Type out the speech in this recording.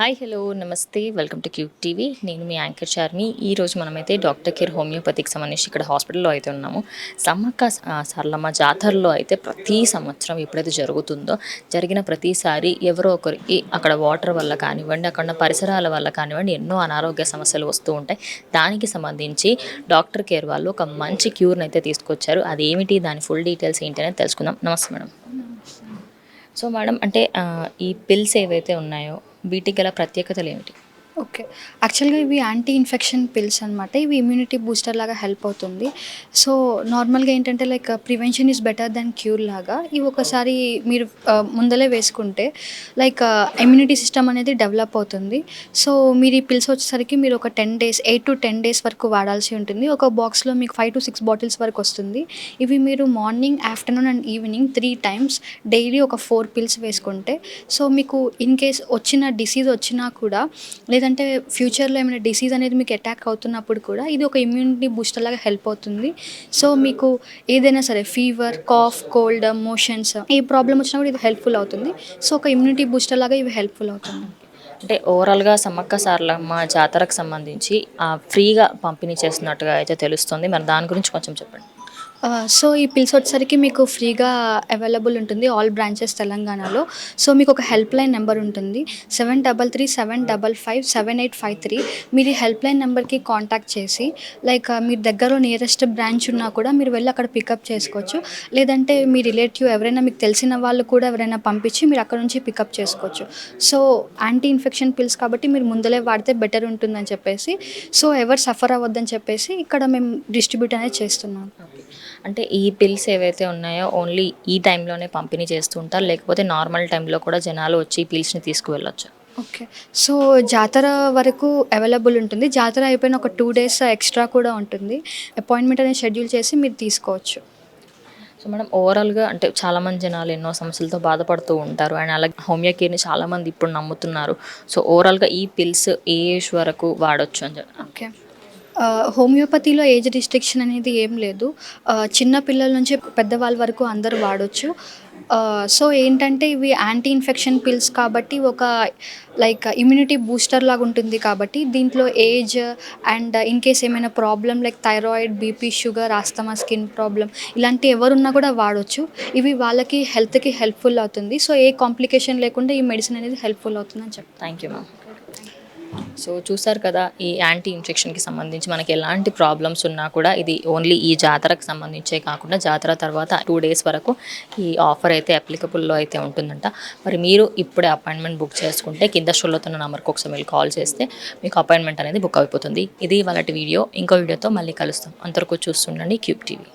Hi hello నమస్తే welcome to Cube TV. నేను మీ యాంకర్ చార్మి. ఈ రోజు మనమైతే డాక్టర్ కేర్ హోమియోపతికి సంబంధించి ఇక్కడ హాస్పిటల్లో అయితే ఉన్నాము. సమ్మక్క సరళమ్మ జాతరలో అయితే ప్రతి సంవత్సరం ఎప్పుడైతే జరుగుతుందో జరిగిన ప్రతిసారి ఎవరో ఒకరికి అక్కడ వాటర్ వల్ల కానివ్వండి అక్కడ ఉన్న పరిసరాల వల్ల కానివ్వండి ఎన్నో అనారోగ్య సమస్యలు వస్తూ ఉంటాయి. దానికి సంబంధించి డాక్టర్ కేర్ వాళ్ళు ఒక మంచి క్యూర్ని అయితే తీసుకొచ్చారు. అదేమిటి దాని ఫుల్ డీటెయిల్స్ ఏంటి అనేది తెలుసుకుందాం. నమస్తే మేడం. సో మేడం అంటే ఈ పిల్స్ ఏవైతే ఉన్నాయో వీటికి గల ప్రత్యేకతలు ఏమిటి? ఓకే. యాక్చువల్గా ఇవి యాంటీ ఇన్ఫెక్షన్ పిల్స్ అనమాట ఇవి ఇమ్యూనిటీ బూస్టర్ లాగా హెల్ప్ అవుతుంది. సో నార్మల్గా ఏంటంటే like prevention is better than cure లాగా. ఇవి ఒకసారి మీరు ముందలే వేసుకుంటే లైక్ ఇమ్యూనిటీ సిస్టమ్ అనేది డెవలప్ అవుతుంది. సో మీరు ఈ పిల్స్ వచ్చేసరికి మీరు ఒక ten days eight to ten days వరకు వాడాల్సి ఉంటుంది. ఒక బాక్స్లో మీకు ఫైవ్ టు సిక్స్ బాటిల్స్ వరకు వస్తుంది. ఇవి మీరు morning afternoon and evening three times daily ఒక ఫోర్ పిల్స్ వేసుకుంటే సో మీకు ఇన్ కేస్ వచ్చిన డిసీజ్ వచ్చినా కూడా లేదంటే ఫ్యూచర్లో ఏమైనా డిసీజ్ అనేది మీకు అటాక్ అవుతున్నప్పుడు కూడా ఇది ఒక ఇమ్యూనిటీ బూస్టర్ లాగా హెల్ప్ అవుతుంది. సో మీకు ఏదైనా సరే ఫీవర్ కాఫ్ కోల్డ్ మోషన్స్ ఏ ప్రాబ్లం వచ్చినా కూడా ఇది హెల్ప్ఫుల్ అవుతుంది. సో ఒక ఇమ్యూనిటీ బూస్టర్ లాగా ఇవి హెల్ప్ఫుల్ అవుతుంది. అంటే ఓవరాల్గా సమ్మక్క సారలమ్మ జాతరకు సంబంధించి ఫ్రీగా పంపిణీ చేస్తున్నట్టుగా అయితే తెలుస్తుంది. మరి దాని గురించి కొంచెం చెప్పండి. సో ఈ పిల్స్ వచ్చేసరికి మీకు ఫ్రీగా అవైలబుల్ ఉంటుంది ఆల్ బ్రాంచెస్ తెలంగాణలో. సో మీకు ఒక హెల్ప్ లైన్ నెంబర్ ఉంటుంది. Seven double three seven double five seven eight five three. మీరు ఈ హెల్ప్ లైన్ నెంబర్కి కాంటాక్ట్ చేసి లైక్ మీ దగ్గరలో నియరెస్ట్ బ్రాంచ్ ఉన్నా కూడా మీరు వెళ్ళి అక్కడ పికప్ చేసుకోవచ్చు. లేదంటే మీ రిలేటివ్ ఎవరైనా మీకు తెలిసిన వాళ్ళు కూడా ఎవరైనా పంపించి మీరు అక్కడ నుంచి పికప్ చేసుకోవచ్చు. సో యాంటీ ఇన్ఫెక్షన్ పిల్స్ కాబట్టి మీరు ముందలే వాడితే బెటర్ ఉంటుందని చెప్పేసి సో ఎవరు సఫర్ అవ్వద్దని చెప్పేసి ఇక్కడ మేము డిస్ట్రిబ్యూట్ అనేది చేస్తున్నాం. అంటే ఈ పిల్స్ ఏవైతే ఉన్నాయో ఓన్లీ ఈ టైంలోనే పంపిణీ చేస్తూ ఉంటారు. లేకపోతే నార్మల్ టైంలో కూడా జనాలు వచ్చి ఈ పిల్స్ని తీసుకువెళ్ళొచ్చు. ఓకే సో జాతర వరకు అవైలబుల్ ఉంటుంది. జాతర అయిపోయిన ఒక టూ డేస్ ఎక్స్ట్రా కూడా ఉంటుంది. అపాయింట్మెంట్ అనేది షెడ్యూల్ చేసి మీరు తీసుకోవచ్చు. సో మేడం ఓవరాల్గా అంటే చాలామంది జనాలు ఎన్నో సమస్యలతో బాధపడుతూ ఉంటారు. అండ్ అలాగే హోమియో కేర్ని చాలామంది ఇప్పుడు నమ్ముతున్నారు. సో ఓవరాల్గా ఈ పిల్స్ ఏ ఏజ్ వరకు వాడొచ్చు అని ఓకే హోమియోపతిలో ఏజ్ రిస్ట్రిక్షన్ అనేది ఏం లేదు. చిన్న పిల్లల నుంచి పెద్దవాళ్ళ వరకు అందరూ వాడొచ్చు. సో ఏంటంటే ఇవి యాంటీ ఇన్ఫెక్షన్ పిల్స్ కాబట్టి ఒక లైక్ ఇమ్యూనిటీ బూస్టర్ లాగా ఉంటుంది కాబట్టి దీంట్లో ఏజ్ అండ్ ఇన్ కేస్ ఏమైనా problem like thyroid BP sugar asthma skin problem ఇలాంటి ఎవరున్నా కూడా వాడొచ్చు. ఇవి వాళ్ళకి హెల్త్కి హెల్ప్ఫుల్ అవుతుంది. సో ఏ కాంప్లికేషన్ లేకుండా ఈ మెడిసిన్ అనేది హెల్ప్ఫుల్ అవుతుందని చెప్తాను థ్యాంక్ యూ మ్యామ్. సో చూసారు కదా ఈ యాంటీ ఇన్ఫెక్షన్కి సంబంధించి మనకి ఎలాంటి ప్రాబ్లమ్స్ ఉన్నా కూడా ఇది ఓన్లీ ఈ జాతరకు సంబంధించే కాకుండా జాతర తర్వాత టూ డేస్ వరకు ఈ ఆఫర్ అయితే అప్లికబుల్లో అయితే ఉంటుందంట. మరి మీరు ఇప్పుడే అపాయింట్మెంట్ బుక్ చేసుకుంటే కింద షోలోతున్న నెంబర్కి ఒకసారి మీరు కాల్ చేస్తే మీకు అపాయింట్మెంట్ అనేది బుక్ అయిపోతుంది. ఇది వాళ్ళ వీడియో. ఇంకో వీడియోతో మళ్ళీ కలుస్తాం. అంతవరకు చూస్తుండండి క్యూబ్ టీవీ.